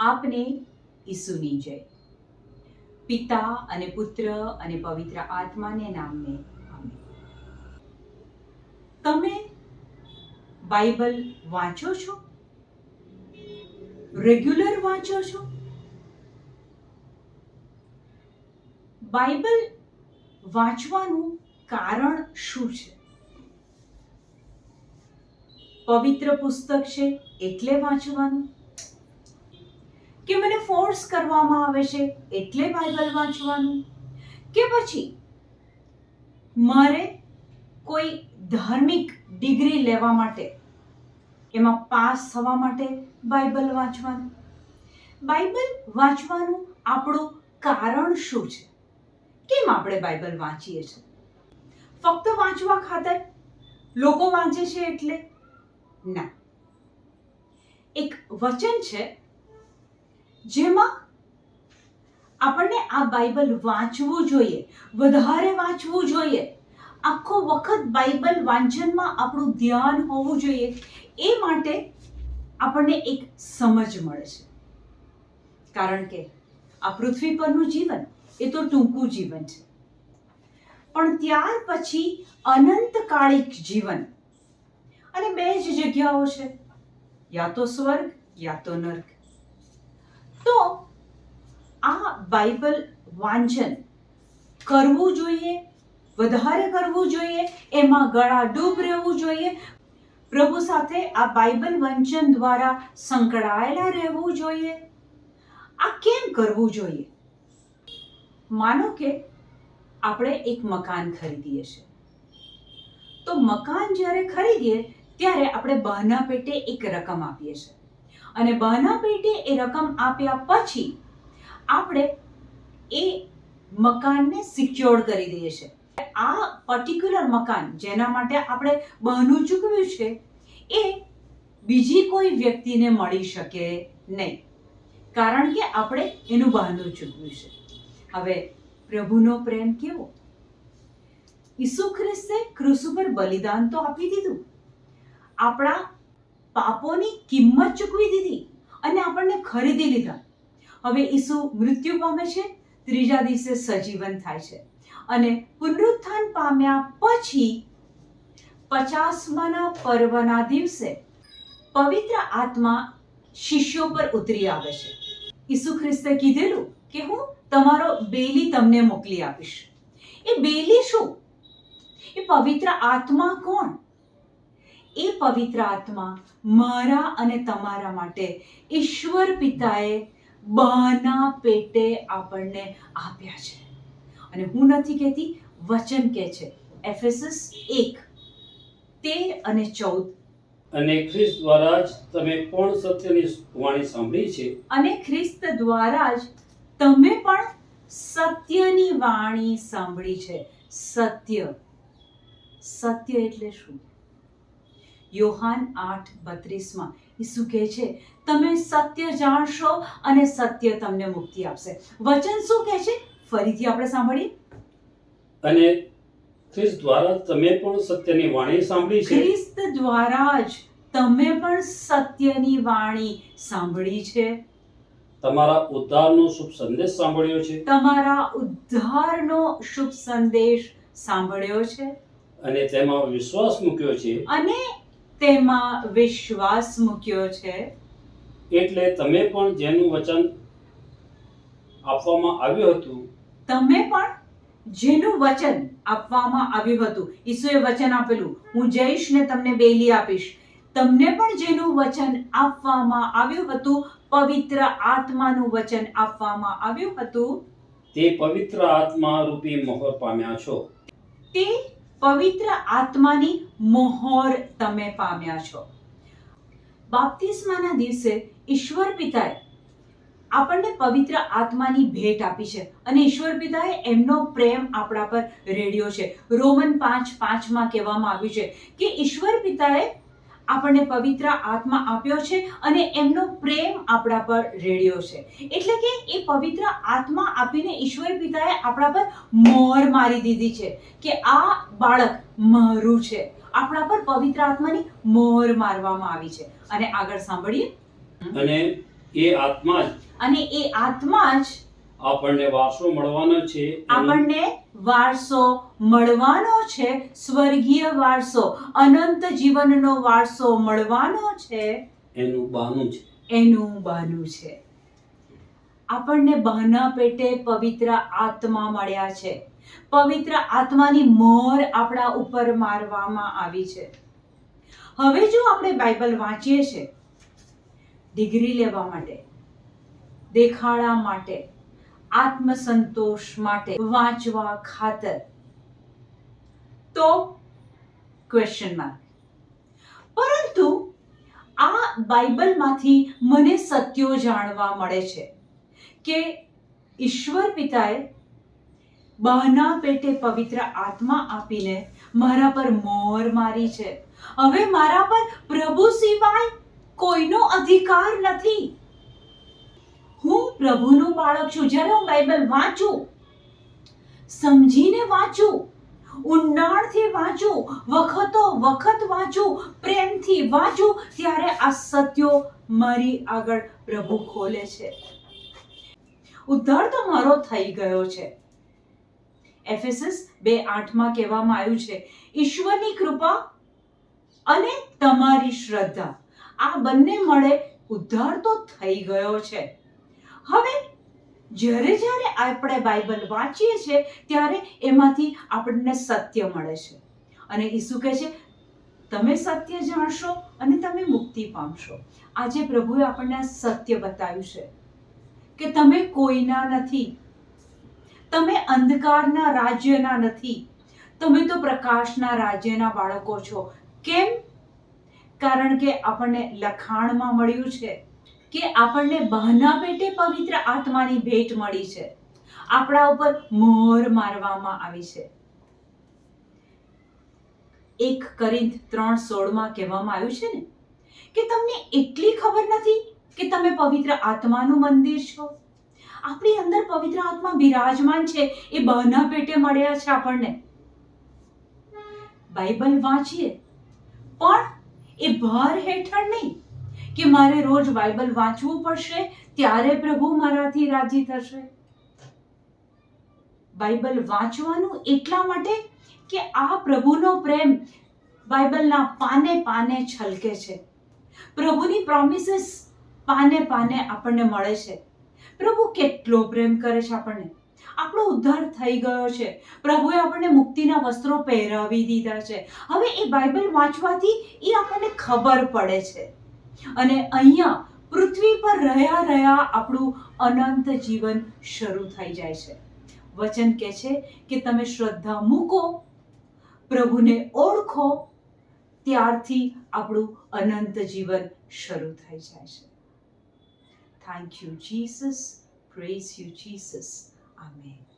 આપને ઈસુની જય. પિતા અને પુત્ર અને પવિત્ર આત્માને નામને તમે બાઇબલ વાંચો છો? રેગ્યુલર વાંચો છો? બાઇબલ વાંચવાનું કારણ શું છે? પવિત્ર પુસ્તક છે એટલે વાંચવાનું? કે મને ફોર્સ કરવામાં આવે છે એટલે બાઇબલ વાંચવાનું? કે પછી મારે કોઈ ધાર્મિક ડિગ્રી લેવા માટે, એમાં પાસ થવા માટે બાઇબલ વાંચવાનું? બાઇબલ વાંચવાનું આપણું કારણ શું છે? કેમ આપણે બાઇબલ વાંચીએ છીએ? ફક્ત વાંચવા ખાતર લોકો વાંચે છે એટલે? ના. એક વચન છે જેમાં આપણને આ બાઇબલ વાંચવું જોઈએ, વધારે વાંચવું જોઈએ. આખો વખત બાઇબલ વાંચનમાં આપણું ધ્યાન હોવું જોઈએ. એ માટે આપણને એક સમજ મળે છે. કારણ કે આ પૃથ્વી પરનું જીવન એ તો ટૂંકું જીવન છે. પણ ત્યાર પછી અનંતકાળિક જીવન. અને બે જ જગ્યાઓ છે. યા તો સ્વર્ગ, યા તો નર્ક. તો આ બાઇબલ વાંચન કરવું જોઈએ, વધારે કરવું જોઈએ, એમાં ગળા ડૂબ રહેવું જોઈએ. પ્રભુ સાથે આ બાઇબલ વંચન દ્વારા સંકળાયેલા રહેવું જોઈએ. આ કેમ કરવું જોઈએ? માનો કે આપણે એક મકાન ખરીદીએ છીએ તો મકાન જ્યારે ખરીદીએ, ત્યારે આપણે બહાના પેટે એક રકમ આપીએ છીએ અને બહાના પેટે એ રકમ આપ્યા પછી આપણે એ મકાનને સિક્યોર કરી દઈએ છીએ. આ પર્ટિક્યુલર મકાન જેના માટે આપણે બહાનું ચૂકવ્યું છે, એ બીજી કોઈ વ્યક્તિને મળી શકે નહીં. કારણ કે આપણે એનું બહાનું ચૂકવ્યું છે. હવે પ્રભુનો પ્રેમ કેવો? ઈસુ ખ્રિસ્તે ક્રુસ ઉપર બલિદાન તો આપી દીધું. આપણા પાપોની કિંમત ચૂકવી દીધી અને આપણને ખરીદી લીધા. હવે ઈસુ મૃત્યુ પામે છે, ત્રીજા દિવસે સજીવન થાય છે. અને પુનરુત્થાન પામ્યા પછી પચાસમાના પર્વના દિવસે પવિત્ર આત્મા શિષ્યો પર ઉતરી આવે છે. ઈસુ ખ્રિસ્તે કીધેલું કે હું તમારો બેલી તમને મોકલી આપીશ. એ બેલી શું? એ પવિત્ર આત્મા કોણ? એ પવિત્ર આત્મા મારા અને તમારા માટે ઈશ્વર પિતાએ બહાના પેટે આપણને આપ્યા છે. અને હું નથી કહેતી વચન કહે છે. એફએસએસ એક તેર અને ચૌદ. અને ખ્રિસ્ત દ્વારા જ તમે પણ સત્યની વાણી સાંભળી છે. અને ખ્રિસ્ત દ્વારા જ તમે પણ સત્યની વાણી સાંભળી છે. સત્ય. સત્ય એટલે શું? યોહાન આઠ બત્રીસમાં ઈસુ કહે છે તમે સત્ય જાણશો અને સત્ય તમને મુક્તિ આપશે. વચન શું કહે છે? ફરીથી આપણે સાંભળીએ. અને ખ્રિસ્ત દ્વારા તમે પણ સત્યની વાણી સાંભળી છે? ખ્રિસ્ત દ્વારા જ તમે પણ સત્યની વાણી સાંભળી છે. તમારા ઉદ્ધારનો શુભ સંદેશ સાંભળ્યો છે? તમારા ઉદ્ધારનો શુભ સંદેશ સાંભળ્યો છે. અને તેમાં વિશ્વાસ મૂક્યો છે? અને તેમાં વિશ્વાસ મૂક્યો છે. એટલે તમે પણ જેનું વચન આપવામાં આવ્યું હતું. તમે પણ જેનું વચન આપવામાં આવ્યું હતું. ઈસુએ વચન આપેલું. હું જઈશ ને તમને બેલી આપીશ. તમને પણ જેનું વચન આપવામાં આવ્યું હતું પવિત્ર આત્માનું વચન આપવામાં આવ્યું હતું? તે પવિત્ર આત્મા રૂપી મોહર પામ્યા છો. તે પવિત્ર આત્માની મોહર તમે પામ્યા છો. બાપ્તિસ્માના દિવસે ઈશ્વર પિતાએ આપણને પવિત્ર આત્માની ભેટ આપી છે અને ઈશ્વર પિતાએ એમનો પ્રેમ આપણા પર રેડ્યો છે. રોમન પાંચ પાંચમાં કહેવામાં આવ્યું છે કે ઈશ્વર પિતાએ આપણને પવિત્ર આત્મા આપ્યો છે અને એમનો પ્રેમ આપણા પર રેડ્યો છે. એટલે કે એ પવિત્ર આત્મા આપીને ઈશ્વર પિતાએ આપણા પર મોર મારી દીધી છે કે આ બાળક મારું છે. આપણા પર પવિત્ર આત્માની મોર મારવામાં આવી છે. અને આગળ સાંભળીએ. અને એ આત્મા જ અને એ આત્મા જ આપણને વારસો મળવાનો છે આપણને વારસો મળવાનો છે સ્વર્ગીય વારસો અનંત જીવનનો વારસો મળવાનો છે. એનું બહાનું છે. એનું બહાનું છે. આપણને બહાના પેટે પવિત્ર આત્મા મળ્યા છે. પવિત્ર આત્માની મોર આપણા ઉપર મારવામાં આવી છે. હવે જો આપણે બાઇબલ વાંચીએ છીએ ડિગ્રી લેવા માટે દેખાડા માટે આત્મસંતોષ માટે વાંચવા ખાતર. તો ક્વેશ્ચન માર્ક પરંતુ, આ બાઇબલમાંથી મને સત્યો જાણવા મળે છે કે ઈશ્વર પિતાએ બહાના પેટે પવિત્ર આત્મા આપીને મારા પર મોર મારી છે. હવે મારા પર પ્રભુ સિવાય કોઈનો અધિકાર નથી. હું પ્રભુનું બાળક છું. જ્યારે હું બાઇબલ વાંચું, સમજીને વાંચું, ઊંડાણથી વાંચું, વખતો વખત વાંચું, પ્રેમથી વાંચું, ત્યારે આ સત્યો મારી આગળ પ્રભુ ખોલે છે. ઉદ્ધાર તો મારો થઈ ગયો છે. એફએસએસ બે આઠમાં કહેવામાં આવ્યું છે, ઈશ્વરની કૃપા અને તમારી શ્રદ્ધા, આ બંને મળે. ઉદ્ધાર તો થઈ ગયો છે. હવે, જ્યારે જ્યારે આપણે બાઇબલ વાંચીએ છીએ, ત્યારે એમાંથી આપણને સત્ય મળે છે. અને ઈસુ કહે છે, તમે સત્ય જાણશો અને તમે મુક્તિ પામશો. આજે પ્રભુએ આપણને આ સત્ય બતાવ્યું છે કે તમે કોઈના નથી. તમે અંધકારના રાજ્યના નથી. તમે તો પ્રકાશના રાજ્યના બાળકો છો. કેમ? કારણ કે આપણને લખાણમાં મળ્યું છે કે આપણને બહાના પેટે પવિત્ર આત્માની ભેટ મળી છે. આપણા ઉપર મોહર મારવામાં આવી છે. એક કરિંથ ત્રણ સોળમાં કહેવામાં આવ્યું છે ને, કે તમને એટલી ખબર નથી કે તમે પવિત્ર આત્માનું મંદિર છો? આપણી અંદર પવિત્ર આત્મા બિરાજમાન છે, એ બહાના પેટે મળ્યા છે આપણને. બાઇબલ વાંચીએ. પણ એ ભાર હેઠળ નહીં. કે મારે રોજ બાઇબલ વાંચવું પડશે, ત્યારે પ્રભુ મારાથી રાજી થશે? બાઇબલ વાંચવાનું એટલા માટે કે આ પ્રભુનો પ્રેમ બાઇબલના પાને પાને છલકે છે. પ્રભુની પ્રોમિસીસ પાને પાને આપણને મળે છે. પ્રભુ કેટલો પ્રેમ કરે છે આપણને? આપણો ઉદ્ધાર થઈ ગયો છે. પ્રભુએ આપણને મુક્તિના વસ્ત્રો પહેરાવી દીધા છે. હવે એ બાઇબલ વાંચવાથી એ આપણને ખબર પડે છે. અને અહીંયા પૃથ્વી પર રહ્યા રહ્યા આપણું અનંત જીવન શરૂ થઈ જાય છે. વચન કહે છે કે તમે શ્રદ્ધા મૂકો, પ્રભુને ઓળખો, ત્યારથી આપણું અનંત જીવન શરૂ થઈ જાય છે. Thank you Jesus praise you Jesus amen